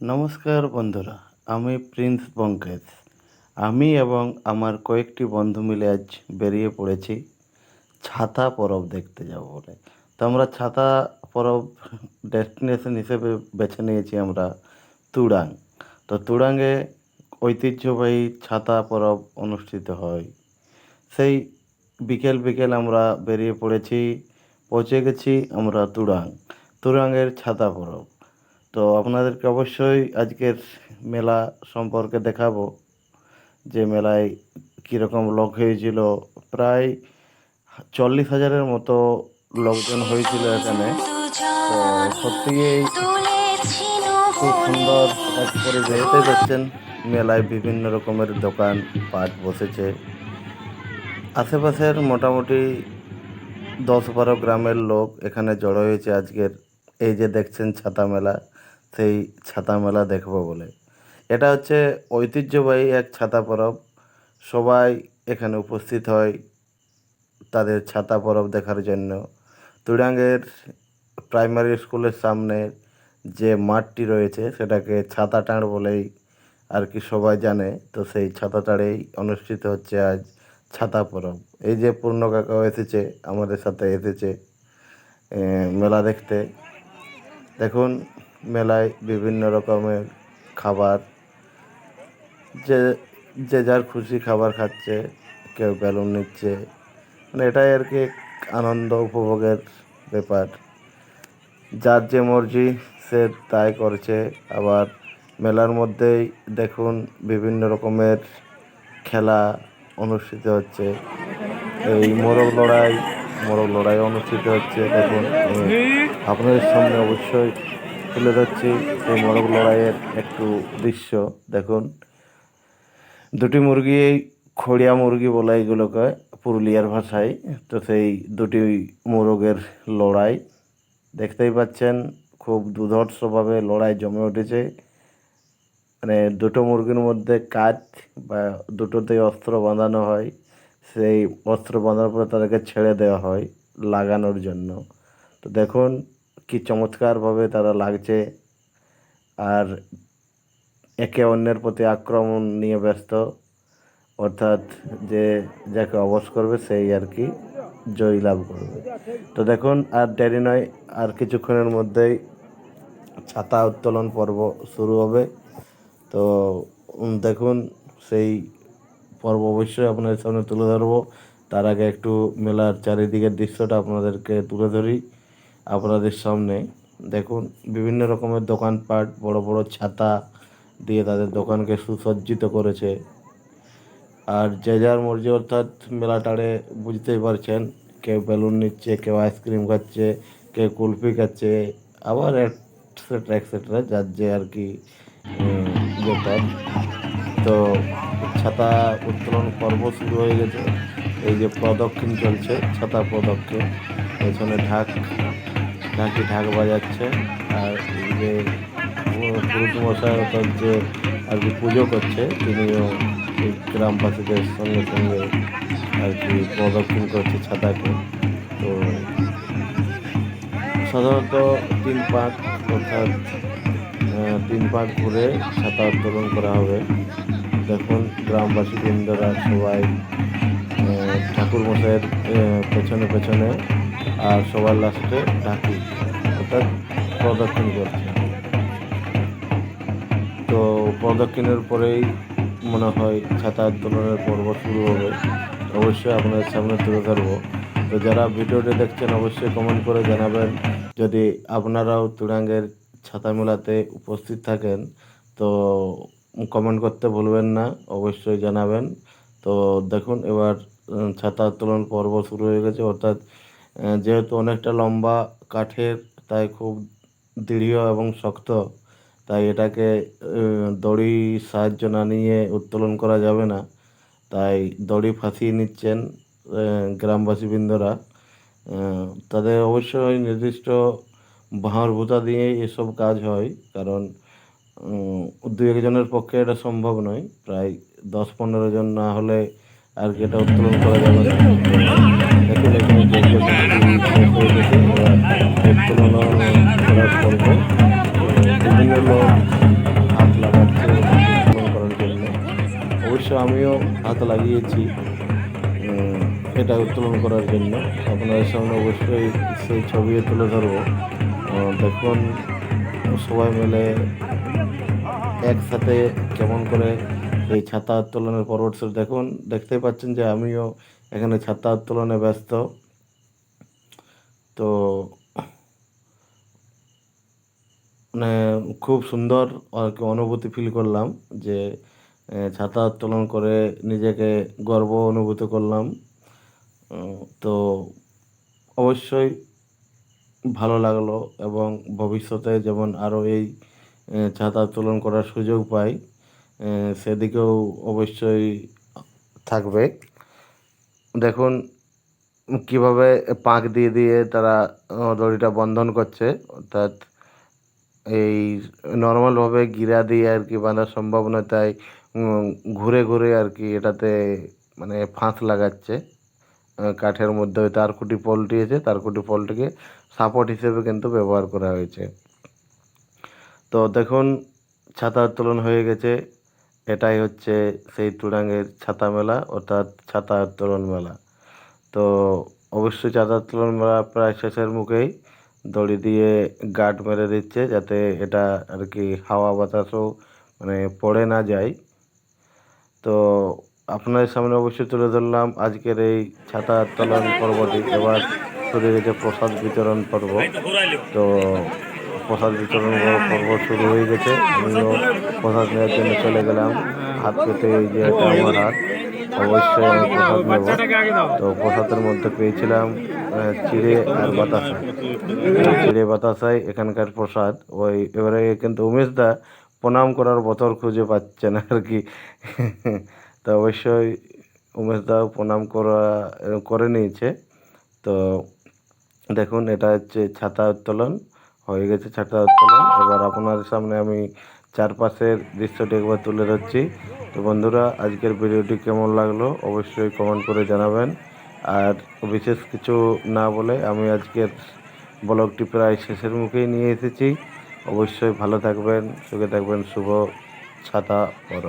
নমস্কার বন্ধুরা, আমি প্রিন্স পঙ্কজ আমি এবং আমার কয়েকটি বন্ধু মিলে আজ বেরিয়ে পড়েছি ছাতা পরব দেখতে যাব বলে। তো আমরা ছাতা পরব ডেস্টিনেশন হিসেবে বেছে নিয়েছি আমরা তুড়াং তো তুড়াঙে ঐতিহ্যবাহী ছাতা পরব অনুষ্ঠিত হয়। সেই বিকেল বিকেল আমরা বেরিয়ে পড়েছি, পৌঁছে গেছি আমরা তুড়াং তুড়াঙের ছাতা পরব। তো আপনাদেরকে অবশ্যই আজকের মেলা সম্পর্কে দেখাবো যে মেলায় কীরকম লোক হয়েছিল। প্রায় চল্লিশ হাজারের মতো লোকজন হয়েছিল এখানে। তো সত্যিই খুব সুন্দর এক পরিবেশ। দেখছেন, মেলায় বিভিন্ন রকমের দোকান, পাট বসেছে। আশেপাশের মোটামুটি দশ বারো গ্রামের লোক এখানে জড়ো হয়েছে আজকের। এই যে দেখছেন ছাতা মেলা। সেই ছাতা মেলা দেখব বলে। এটা হচ্ছে ঐতিহ্যবাহী এক ছাতা পরব। সবাই এখানে উপস্থিত হয় তাদের ছাতা পরব দেখার জন্য। তুড়াঙ্গের প্রাইমারি স্কুলের সামনে যে মাঠটি রয়েছে, সেটাকে ছাতা টাঁড় বলেই আর কি সবাই জানে। তো সেই ছাতা টাঁড়েই অনুষ্ঠিত হচ্ছে আজ ছাতা পরব। এই যে পূর্ণ কাকাও এসেছে, আমাদের সাথে এসেছে মেলা দেখতে। দেখুন মেলায় বিভিন্ন রকমের খাবার, যে যে যার খুশি খাবার খাচ্ছে, কেউ বেলুন নিচ্ছে। মানে এটাই আর কি আনন্দ উপভোগের ব্যাপার। যার যে মর্জি সে তাই করছে। আবার মেলার মধ্যেই দেখুন বিভিন্ন রকমের খেলা অনুষ্ঠিত হচ্ছে। এই মোরগ লড়াই মোরগ লড়াই অনুষ্ঠিত হচ্ছে। দেখুন, আপনাদের সামনে অবশ্যই তুলে ধরছি এই মোরগ লড়াইয়ের একটু দৃশ্য, দেখুন। দুটি মুরগি খড়িয়া মুরগি বলে এগুলোকে পুরুলিয়ার ভাষায়, তো সেই দুটি মোরগের লড়াই। দেখতেই পাচ্ছেন, খুব দুধর্ষভাবে লড়াই জমে উঠেছে। মানে দুটো মুরগির মধ্যে কাজ বা দুটোতেই অস্ত্র বাঁধানো হয়, সেই অস্ত্র বাঁধার পরে তাদেরকে ছেড়ে দেওয়া হয় লাগানোর জন্য। তো দেখুন কি চমৎকারভাবে তারা লাগছে আর একে অন্যের প্রতি আক্রমণ নিয়ে ব্যস্ত। অর্থাৎ যে যাকে অবশ করবে সেই আর কি জয় লাভ করবে। তো দেখুন, আর দেরি নয়, আর কিছুক্ষণের মধ্যেই ছাতা উত্তোলন পর্ব শুরু হবে। তো দেখুন, সেই পর্ব অবশ্যই আপনাদের সামনে তুলে ধরবো। তার আগে একটু মেলার চারিদিকের দৃশ্যটা আপনাদেরকে তুলে ধরি। আপনাদের সামনে। দেখুন, বিভিন্ন রকমের দোকানপাট, বড় বড় ছাতা দিয়ে তাদের দোকানকে সুসজ্জিত করেছে। আর যে যার মর্জি অর্থাৎ মেলাটারে বুঝতেই পারছেন, কেউ বেলুন নিচ্ছে, কেউ আইসক্রিম খাচ্ছে, কেউ কুলফি খাচ্ছে, আবার এটসেট্রা এটসেট্রা যার যে আর কি ব্যাপার। তো ছাতা উত্তোলন পর্ব শুরু হয়ে গেছে। এই যে প্রদক্ষিণ চলছে, ছাতা প্রদক্ষিণ, পেছনে ঢাক। ঢাকি ঢাক বাজাচ্ছে, আর যে পুরুষ মশাই অর্থাৎ যে আর কি পুজো করছে, তিনিও গ্রামবাসীদের সঙ্গে সঙ্গে আর কি প্রদক্ষিণ করছে ছাতাকে। তো সাধারণত তিন পাক, অর্থাৎ তিন পাক ঘুরে ছাতা উত্তোলন করা হবে। দেখুন, গ্রামবাসী বৃন্দরা সবাই ঠাকুর মশাইয়ের পেছনে পেছনে, আর সবার লাস্টে ঢাকি। অর্থাৎ প্রদক্ষিণ করছে। তো প্রদক্ষিণের পরেই মনে হয় ছাতা উত্তোলনের পর্ব শুরু হবে। অবশ্যই আপনাদের সামনে তুলে ধরবো। তো যারা ভিডিওটি দেখছেন, অবশ্যই কমেন্ট করে জানাবেন। যদি আপনারাও তুরাঙ্গের ছাতা মেলাতে উপস্থিত থাকেন, তো কমেন্ট করতে ভুলবেন না, অবশ্যই জানাবেন। তো দেখুন, এবার ছাতা উত্তোলন পর্ব শুরু হয়ে গেছে। অর্থাৎ যেহেতু অনেকটা লম্বা কাঠের তাই খুব দৃঢ় এবং শক্ত। তাই এটাকে দড়ি সাহায্য না নিয়ে উত্তোলন করা যাবে না। তাই দড়ি ফাঁসিয়ে নিচ্ছেন আহ, গ্রামবাসী বৃন্দরা তাদের অবশ্যই নির্দিষ্ট ভাঁড় ভুতা দিয়ে এসব কাজ হয় কারণ দু একজনের পক্ষে এটা সম্ভব নয়। প্রায় দশ পনেরো জন না হলে আর কি এটা উত্তোলন করা যাবে না। জন্য হাত লাগাচ্ছে করার জন্য। অবশ্য আমিও হাত লাগিয়েছি এটা উত্তোলন করার জন্য। আপনাদের সামনে অবশ্যই সেই ছবি তুলে ধরবো। দেখুন, সবাই মিলে একসাথে কেমন করে এই ছাতা উত্তোলনের পরবর্তী দেখুন দেখতে পাচ্ছেন যে আমিও এখানে ছাতা উত্তোলনে ব্যস্ত। তো মানে খুব সুন্দর অনুভূতি ফিল করলাম যে ছাতা উত্তোলন করে নিজেকে গর্ব অনুভূত করলাম। তো অবশ্যই ভালো লাগল এবং ভবিষ্যতে যেমন আরও এই ছাতা উত্তোলন করার সুযোগ পাই সেদিকেও অবশ্যই থাকবে। দেখুন, কীভাবে পাক দিয়ে দিয়ে তারা দড়িটা বন্ধন করছে, অর্থাৎ এই নর্মালভাবে গিরা দিয়ে আর কি বাঁধা সম্ভব নয়, তাই ঘুরে ঘুরে আর কি এটাতে মানে ফাঁস লাগাচ্ছে কাঠের মধ্যে। ওই তারকুটি পল্টিয়েছে তারকুটি পল্টিকে সাপোর্ট হিসেবে কিন্তু ব্যবহার করা হয়েছে। তো দেখুন, ছাতা উত্তোলন হয়ে গেছে। এটাই হচ্ছে সেই তুড়াঙ্গের ছাতা মেলা, অর্থাৎ ছাতা উত্তোলন মেলা। তো অবশ্যই ছাতা উত্তোলন মেলা প্রায় শেষের মুখেই। দড়ি দিয়ে গার্ড মেরে দিচ্ছে যাতে এটা আর কি হাওয়া বাতাসও মানে পড়ে না যায়। তো আপনাদের সামনে অবশ্যই তুলে ধরলাম আজকের এই ছাতা উত্তোলন পর্বটি। এবার শুরু হয়েছে প্রসাদ বিতরণ পর্ব। তো প্রসাদ বিতরণ পর্ব শুরু হয়ে গেছে। আমিও প্রসাদ নেওয়ার জন্য চলে গেলাম। হাত পেতে এই যে আমার হাত। অবশ্যই আমি প্রসাদ নেব। তো প্রসাদের মধ্যে পেয়েছিলাম চিড়ে আর বাতাসা। চিড়ে বাতাসাই এখানকার প্রসাদ। ওই এবারে কিন্তু উমেশ দা প্রণাম করার বতর খুঁজে পাচ্ছে না আর কি। তো অবশ্যই উমেশ দাও প্রণাম করা করে নিয়েছে। তো দেখুন এটা হচ্ছে ছাতা উত্তোলন। হয়ে গেছে ছাতা উত্তোলন। এবার আপনার সামনে আমি চারপাশের দৃশ্যটি একবার তুলে ধরছি। তো বন্ধুরা, আজকের ভিডিওটি কেমন লাগল অবশ্যই কমেন্ট করে জানাবেন। আর বিশেষ কিছু না বলে আমি আজকের ব্লগটি প্রায় শেষের মুখেই নিয়ে এসেছি। অবশ্যই ভালো থাকবেন, সুখে থাকবেন, শুভ ছাতা পরব।